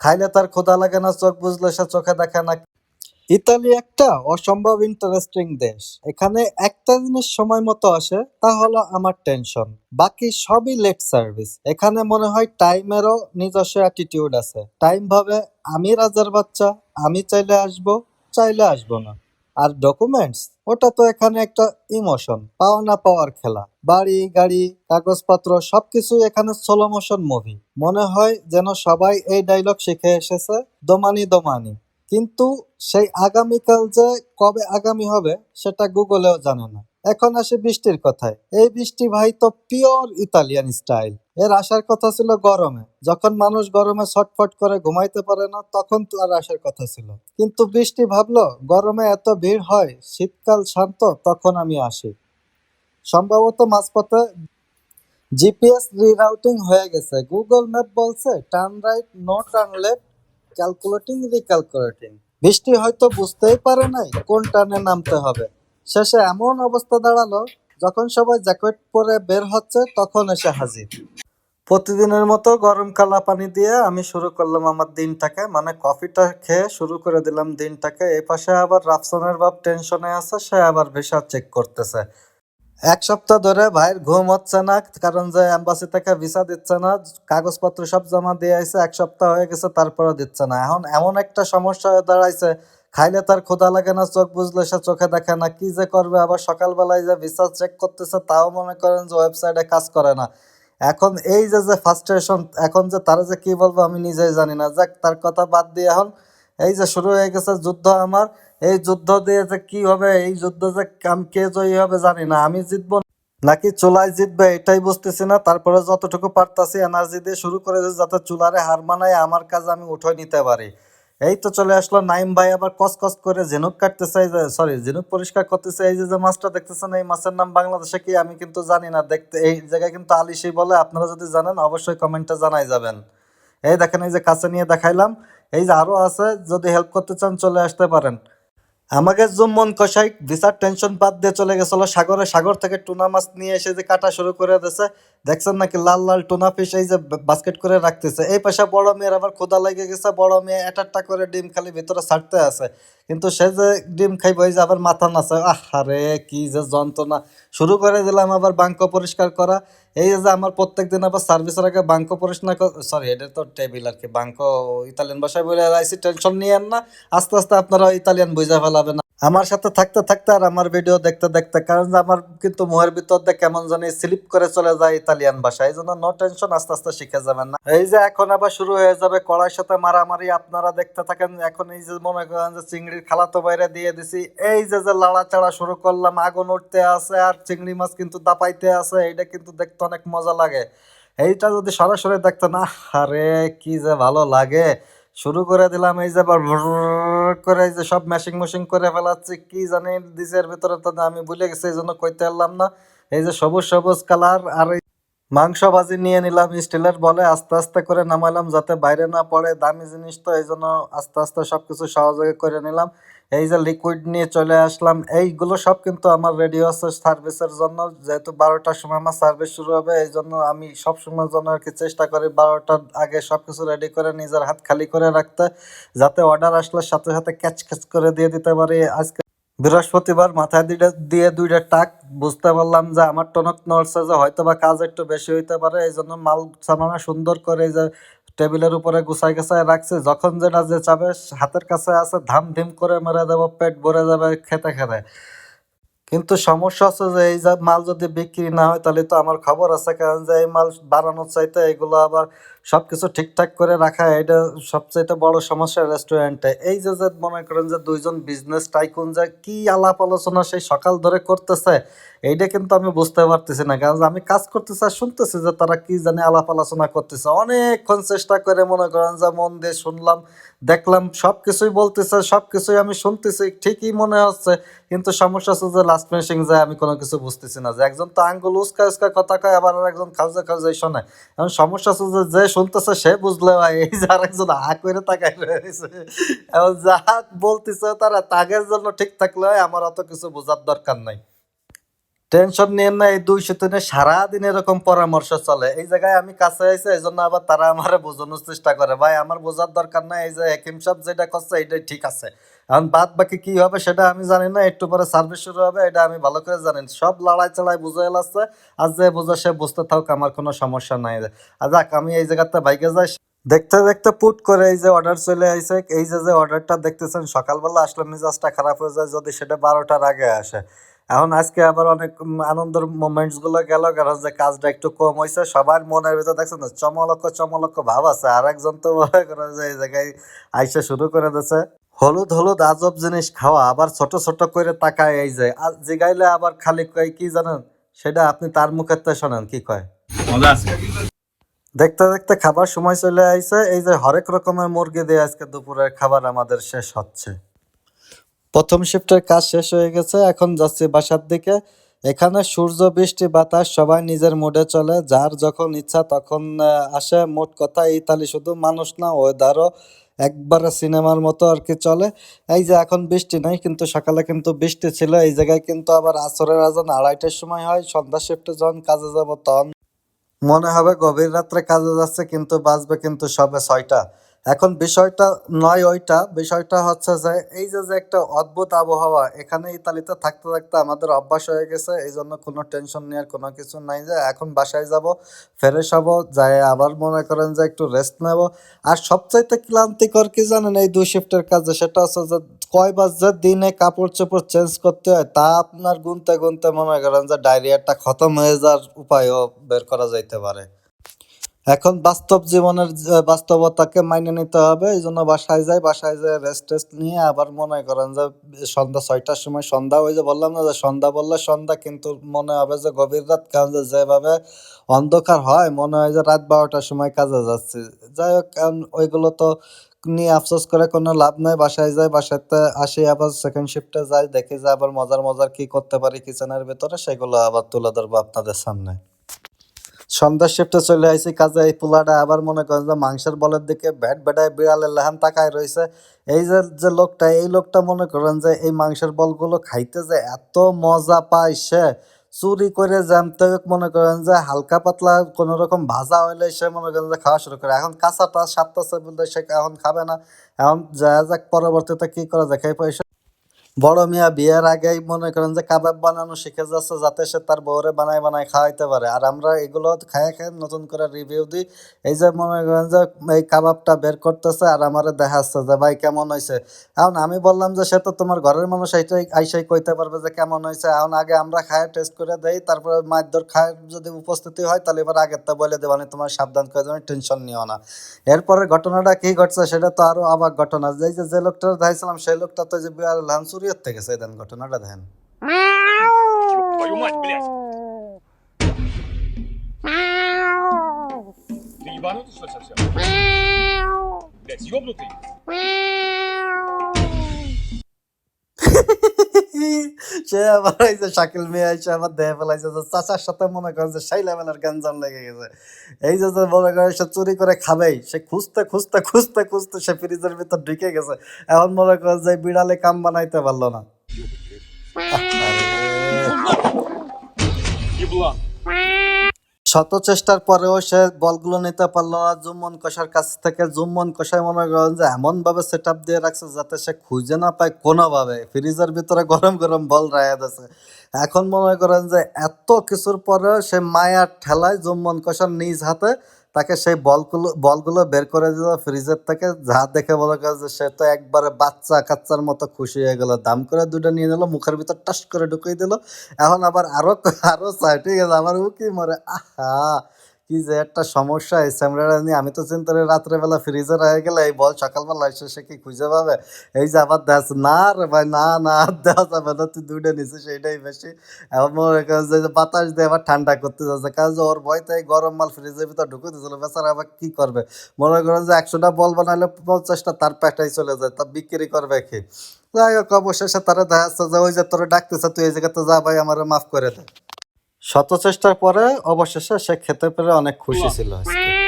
খাইলে তার ক্ষুধা লাগে না, চোখ বুঝলে সে চোখে দেখে না। ইতালি একটা অসম্ভব ইন্টারেস্টিং দেশ। এখানে একটা জিনিস সময় মতো আসে, তা হলো আমার টেনশন বাকি সবই লেট সার্ভিস এখানে মনে হয় টাইমেরও নিজস্ব অ্যাটিটিউড আছে। টাইম ভাবে আমি রাজার বাচ্চা, আমি চাইলে আসব চাইলে আসব না। আর ডকুমেন্টস ওটা তো এখানে একটা ইমোশন পাওয়া না পাওয়ার খেলা। বাড়ি, গাড়ি, কাগজপত্র, সবকিছু এখানে সোলো মোশন মুভি মনে হয় যেন সবাই এই ডায়লগ শিখে এসেছে, দোমানি দোমানি। কিন্তু সেই আগামীকাল যে কবে আগামী হবে, সেটা গুগলেও জানে না। এখন আসে বৃষ্টির কথায়। এই বৃষ্টি ভাই তো পিওর ইতালিয়ান স্টাইল। এর আসার কথা ছিল গরমে। যখন মানুষ গরমে ছটফট করে ঘুমাইতে পারে না, তখন তো আর আসার কথা ছিল। কিন্তু বৃষ্টি ভাবলো, গরমে এত ভিড় হয়, শীতকাল শান্ত, তখন আমি আসি। সম্ভবত মাঝপথে জিপিএস রিরাউটিং হয়ে গেছে। গুগল ম্যাপ বলছে, turn right, no turn left, calculating, recalculating. বৃষ্টি হয়তো বুঝতেই পারে নাই কোন টার্নে নামতে হবে। শেষে এমন অবস্থা দাঁড়াল, যখন সবাই জ্যাকেট পরে বের হচ্ছে, তখন এসে হাজির। প্রতিদিনের মতো গরম কালা পানি দিয়ে আমি শুরু করলাম আমার দিনটাকে মানে কফিটা খেয়ে শুরু করে দিলাম দিনটাকে। এই পাশে আবার রাফসানের বাপ টেনশনে আছে, সে আবার ভিসা চেক করতেছে। এক সপ্তাহ ধরে ভাইয়ের ঘুম হচ্ছে না, কারণ যে অ্যাম্বাসি থেকে ভিসা দিচ্ছে না, কাগজপত্র সব জমা দিয়ে আইছে, এক সপ্তাহ হয়ে গেছে, তারপরেও দিচ্ছে না। এখন এমন একটা সমস্যা দাঁড়াইছে খাইলে তার ক্ষুধা লাগে না, চোখ বুঝলে সে চোখে দেখে না। কি যে করবে, আবার সকালবেলায় যে ভিসা চেক করতেছে, তাও মনে করেন যে ওয়েবসাইটে কাজ করে না। এখন এই যে যে ফার্স্ট্রেশন এখন যে তারা যে কি বলব আমি নিজেই জানি না। যাক, তার কথা বাদ দিয়ে এখন এই যে শুরু হয়ে গেছে যুদ্ধ আমার। এই যুদ্ধ দিয়ে যে কি হবে, এই যুদ্ধ যে আমি কে জয়ী হবে জানি না। আমি জিতবো নাকি চুলায় জিতবে এটাই বুঝতেছি না। তারপরে যতটুকু পারতাছি এনার্জি দিয়ে শুরু করে যাতে চুলারে হার মানায়, আমার কাজ আমি উঠে নিতে পারি। এই তো চলে আসলো নাইম ভাই, আবার কস কস করে ঝিনুক কাটতে চাই সরি ঝিনুক পরিষ্কার করতে চাই যে যে মাছটা দেখতেছেন, এই মাছের নাম বাংলাদেশে কি আমি কিন্তু জানি না। দেখতে এই জায়গায় কিন্তু আলিশি বলে, আপনারা যদি জানেন অবশ্যই কমেন্টে জানাই যাবেন। এই দেখেন, এই যে কাছে নিয়ে দেখাইলাম, এই যে আরও আছে, যদি হেল্প করতে চান চলে আসতে পারেন। আমাকে জুম্মন কষাই ভিসার টেনশন বাদ দিয়ে চলে গেছিল। সাগরে সাগর থেকে টুনা মাছ নিয়ে এসে যে কাটা শুরু করে দিয়েছে দেখছেন নাকি লাল লাল টুনা ফিশ এই যে বাস্কেট করে রাখতেছে। এই পাশে বড় মেয়ের আবার ক্ষুদা লেগে গেছে, বড় মেয়ে একটা করে ডিম খালি ভিতরে ছাড়তে আছে। কিন্তু সে যে ডিম খাইব ওই যে আবার মাথা নাচে আহারে কি যে যন্ত্রণা। শুরু করে দিলাম আবার বাঙ্ক পরিষ্কার করা। এই যে আমার প্রত্যেক দিন আবার সার্ভিসের আগে বাঙ্ক পড়াশোনা সরি এটা তো টেবিল আর কি বাঙ্ক ইতালিয়ান ভাষায় বলে আইসি টেনশন নিয়েন না। আস্তে আস্তে আপনারা ইতালিয়ান বুঝা ফেলাবেন আমার সাথে থাকতে থাকতে আর আমার ভিডিও দেখতে দেখতে, কারণ আমার কিন্তু মুহের ভিতর দিয়ে কেমন জানি স্লিপ করে চলে যায় ইতালিয়ান ভাষা, এই জন্য নো টেনশন আস্তে আস্তে শিখে যাবেন না। এই যে এখন আবার শুরু হয়ে যাবে কড়াইয়ের সাথে মারামারি, আপনারা দেখতে থাকেন, এখন এই যে মনে করেন যে চিংড়ির খালাতো বাইরে দিয়ে দিছি, এই যে যে লাড়াচাড়া শুরু করলাম, আগুন উঠতে আছে আর চিংড়ি মাছ কিন্তু দাপাইতে আছে, এইটা কিন্তু দেখতে অনেক মজা লাগে। এইটা যদি সরাসরি দেখতে না আরে কি যে ভালো লাগে। শুরু করে দিলাম, এই যে করে এই যে সব ম্যাশিং মেশিং করে ফেলাচ্ছি। কি জানি দিসের ভিতরে তো আমি ভুলে গেছি, এই জন্য কইতে পারলাম না। এই যে সবুজ সবুজ কালার আর এই মাংস ভাজি নিয়ে নিলাম, স্টিলের বলে আস্তে আস্তে করে নামাইলাম যাতে বাইরে না পড়ে। দামি জিনিস তো এই জন্য আস্তে আস্তে সব কিছু সহযোগে করে নিলাম। এই যে লিকুইড নিয়ে চলে আসলাম, এইগুলো সব কিন্তু আমার রেডি আছে সার্ভিসের জন্য। যেহেতু বারোটার সময় আমার সার্ভিস শুরু হবে, এই জন্য আমি সব সময়ের জন্য আর কি চেষ্টা করি বারোটার আগে সব কিছু রেডি করে নিজের হাত খালি করে রাখতে, যাতে অর্ডার আসলে সাথে সাথে ক্যাচ ক্যাচ করে দিয়ে দিতে পারি। আজকে বৃহস্পতিবার মাথায় দুইটা দিয়ে দুইটা টাক, বুঝতে পারলাম যে আমার টনক নড়ছে যে হয়তো বা কাজ একটু বেশি হইতে পারে এই জন্য মাল সামানা সুন্দর করে যে টেবিলের উপরে গুছাই গুছাই রাখছে। যখন যেটা যে চাবে, হাতের কাছে আছে ধাম ধিম করে মেরে দেবো, পেট ভরে যাবে, খেতে খেতে। কিন্তু সমস্যা আছে যে এই যে মাল যদি বিক্রি না হয়, তাহলে তো আমার খবর আছে। কারণ যে এই মাল বাড়ানোর চাইতে এগুলো আবার সবকিছু ঠিকঠাক করে রাখা, এটা সবচাইতে বড় সমস্যা রেস্টুরেন্টে এই যে যে মনে করেন যে দুইজন বিজনেস টাইকুন যে কি আলাপ আলোচনা সেই সকাল ধরে করতেছে, এইটা কিন্তু আমি বুঝতে পারতেছি না। কারণ আমি কাজ করতেছি আর শুনতেছি যে তারা কি জানে আলাপ আলোচনা করতেছে। অনেকক্ষণ চেষ্টা করে মনে করেন যে মন দিয়ে শুনলাম দেখলাম সবকিছুই বলতেছে, সবকিছুই আমি শুনতেছি, ঠিকই মনে হচ্ছে। কিন্তু সমস্যা হচ্ছে যে লাস্ট ফিনিশিং যায় আমি কোনো কিছু বুঝতেছি না যে একজন তো আঙ্গুল উস্কা উস্কা কথা কয়, আবার একজন খাউজা খাউজাই শোনে। এখন সমস্যা হচ্ছে যে যে শুনতেছে সে বুঝলে ভাই, এই যে আর একজন হা করে তাকাই রয়েছে। এখন যা বলতেছে তারা তাগের জন্য ঠিক থাকলে আমার অত কিছু বোঝার দরকার নাই। টেনশন নিয়ে না, এই দুইশো দিনে সারাদিন এরকম পরামর্শ চলে। এই জায়গায় আমি কাছে আইসে এই জন্য আবার তারা আমার বোঝানোর চেষ্টা করে। ভাই, আমার বোঝার দরকার নাই, এই যে হেকিম সাহেব যেটা করছে এটাই ঠিক আছে। এখন বাদ বাকি কি হবে সেটা আমি জানি না, একটু পরে সার্ভিস শুরু হবে, এটা আমি ভালো করে জানি। সব লড়াই চড়াই বুঝে এলাচ্ছে আর যে বোঝা সে বুঝতে থাকুক, আমার কোনো সমস্যা নাই। আর যাক, আমি এই জায়গাতে বাইকে যাই। দেখতে দেখতে পুট করে এই যে অর্ডার চলে আইছে, এই যে যে অর্ডারটা দেখতেছেন, সকালবেলা আসলে মেজাজটা খারাপ হয়ে যায় যদি সেটা বারোটার আগে আসে। এখন আজকে আবার অনেক আনন্দের মোমেন্টসগুলো গেল কারণ যে কাজটা একটু কম হয়েছে সবার মনের ভিতরে দেখছেন না চমলক্ষ চমলক্ষ ভাব আছে। আর একজন তো মনে করে যে এই জায়গায় আইসা শুরু করে দিচ্ছে হলুদ হলুদ আজব জিনিস খাওয়া আবার ছোট ছোট করে তাকায় এই যে আর জিগাইলে আবার খালি কয় কি জানেন? সেটা আপনি তার মুখের শোনেন কি কয়? দেখতে দেখতে খাবার সময় চলে আইছে। এই যে হরেক রকমের মুরগি দিয়ে আজকে দুপুরের খাবার আমাদের শেষ হচ্ছে। প্রথম শিফটের কাজ শেষ হয়ে গেছে, এখন যাচ্ছি বাসার দিকে। এখানে সূর্য, বৃষ্টি, বাতাস, সবাই নিজের মুডে চলে। যার যখন ইচ্ছা তখন আসে। মোট কথা ইতালি শুধু মানুষ না ওয়েদারও একবারে সিনেমার মতো আর কি চলে। এই যে এখন বৃষ্টি নাই, কিন্তু সকালে কিন্তু বৃষ্টি ছিল। এই জায়গায় কিন্তু আবার আসরের আজান আড়াইটার সময় হয়। সন্ধ্যা শিফটে যখন কাজে যাব তখন মনে হবে গভীর রাত্রে কাজে যাচ্ছে, কিন্তু বাজবে কিন্তু সবে ছয়টা। এখন বিষয়টা নয় ওইটা, বিষয়টা হচ্ছে যে এই যে যে একটা অদ্ভুত আবহাওয়া এখানে ইতালিতে থাকতে থাকতে আমাদের অভ্যাস হয়ে গেছে এই জন্য কোনো টেনশন নেওয়ার কোনো কিছু নাই যে এখন বাসায় যাব ফ্রেশ হব, যাই আবার মনে করেন যে একটু রেস্ট নেব। আর সবচাইতে ক্লান্তিকর কি জানেন এই দুই শিফটের কাজে? সেটা হচ্ছে যে কয় বাজে দিনে কাপড় চোপড় চেঞ্জ করতে হয়, তা আপনার গুনতে গুনতে মনে করেন যে ডায়রিয়াটা খতম হয়ে যাওয়ার উপায়ও বের করা যাইতে পারে। এখন বাস্তব জীবনের বাস্তবতাকে মাইনে নিতে হবে। এই জন্য বাসায় যাই বাসায় যাই রেস্ট টেস্ট নিয়ে আবার মনে করেন যে, সন্ধ্যা ছয়টার সময় সন্ধ্যা, ওই যে বললাম না যে সন্ধ্যা বললে সন্ধ্যা, কিন্তু মনে হবে যে গভীর রাত কারণ যেভাবে অন্ধকার হয়, মনে হয় যে রাত বারোটার সময় কাজে যাচ্ছি। যাই হোক ওইগুলো তো নিয়ে আফসোস করে কোনো লাভ নাই। বাসায় যাই, বাসাতে আসি, আবার সেকেন্ড শিফটে যাই, দেখি যে আবার মজার মজার কি করতে পারি কিচেনের ভিতরে, সেগুলো আবার তুলে ধরবো আপনাদের সামনে। সন্ধ্যার শিফটে চলে আইছি কাজে এই পোলাটা আবার মনে করেন যে মাংসের বলের দিকে ব্যাট ব্যাটায় বিড়ালের লেহান তাকায় রয়েছে এই যে যে লোকটা, এই লোকটা মনে করেন যে এই মাংসের বলগুলো খাইতে যে এত মজা পায় সে। চুরি করে জানতে মনে করেন যে হালকা পাতলা কোনো রকম ভাজা হইলে সে মনে করেন যে খাওয়া শুরু করে। এখন কাঁচাটা সাতটা বলতে সে এখন খাবে না। এখন যা যাক, পরবর্তীতে কি করা যায়? খাই পয়সা বড় মিয়া বিয়ের আগেই মনে করেন যে কাবাব বানানো শিখে যাচ্ছে যাতে সে তার বউরে বানায় বানায় খাওয়াইতে পারে। আর আমরা এগুলো খায় খায় নতুন করে রিভিউ দিই। এই যে মনে করেন যে এই কাবাবটা বের করতেছে আর আমারে দেখাচ্ছে যে, ভাই, কেমন হয়েছে এখন আমি বললাম যে, সে তো তোমার ঘরের মানুষ, এইটাই আইসাই কইতে পারবে যে কেমন হয়েছে এখন আগে আমরা খায় টেস্ট করে দেই, তারপরে মায়ের খায় যদি উপস্থিতি হয়, তাহলে এবার আগের তা বলে আমি তোমার সাবধান করে দেবো টেনশন নিও না। এরপরে ঘটনাটা কি ঘটছে, সেটা তো আরও আবার ঘটনা। যে যে লোকটা দেখাইছিলাম, সেই লোকটা তো যে বিড়াল লানসুরিয়ত থেকে সেই দেন ঘটনাটা দেখেন Твою мать, блядь! Ты ебанутый, что ли, совсем? Блядь, ёбнутый? সে আবার এই শাকিল মেয়ে এসে আবার দেহে ফেলাইছে চাচার সাথে মনে করেন যে সেই মেলার গ্যাঞ্জাম লেগে গেছে। এই যে যে মনে করেন সে চুরি করে খাবেই, সে খুঁজতে খুঁজতে খুঁজতে খুঁজতে সে ফ্রিজের ভিতর ঢুকে গেছে। এখন মনে করে যে বিড়ালে কাম বানাইতে পারল না। কি বলা শত চেষ্টার পরেও সে বলগুলো নিতে পারল না। জুম্মন কষার কাছ থেকে, জুম্মন কষায় মনে করেন যে এমন ভাবে সেট দিয়ে রাখছে যাতে সে খুঁজে না পায় কোনোভাবে। ফ্রিজের ভিতরে গরম গরম বল রায়া দিয়েছে। এখন মনে করেন যে এত কিছুর পরেও সে মায়ার ঠেলায় জুম্মন কষার নিজ হাতে তাকে সেই বলগুলো বলগুলো বের করে দিল ফ্রিজের থেকে, যা দেখে মনে করে যে সে তো একবারে বাচ্চা কাচ্চার মতো খুশি হয়ে গেল। দাম করে দুটো নিয়ে নিল, মুখের ভিতর টাস করে ঢুকিয়ে দিল। এখন আবার আরও আরও চাই ঠিক আছে? আমার উকি মরে, আহা! কি যে একটা সমস্যা, এই স্যামরাটা নিয়ে আমি তো চিন্তা করি রাত্রেবেলা ফ্রিজে রয়ে গেলে এই বল সকালবেলা এসে সে কি খুঁজে পাবে? এই যে আবার দেখ না রে ভাই, না না, আর দেওয়া যাবে না, তুই দুইটা নিছিস সেইটাই বেশি। এখন মনে যে বাতাস দিয়ে আবার ঠান্ডা করতে যাচ্ছে, কারণ যে ওর ভয়তে এই গরম মাল ফ্রিজের ভিতর ঢুকে দিয়েছিল, বেচারা আবার কি করবে? মনে করেন যে একশোটা বল বানাইলে পঞ্চাশটা তার পেটাই চলে যায়, তা বিক্রি করবে কি? যাই হোক, অবশেষে তারা দেখা যাচ্ছে যে ওই যে তোরা ডাকতেছে, তুই এই জায়গাতে যা ভাই, আমার মাফ করে দে। শত চেষ্টার পরে অবশেষে সে খেতে পেরে অনেক খুশি ছিল আজকে।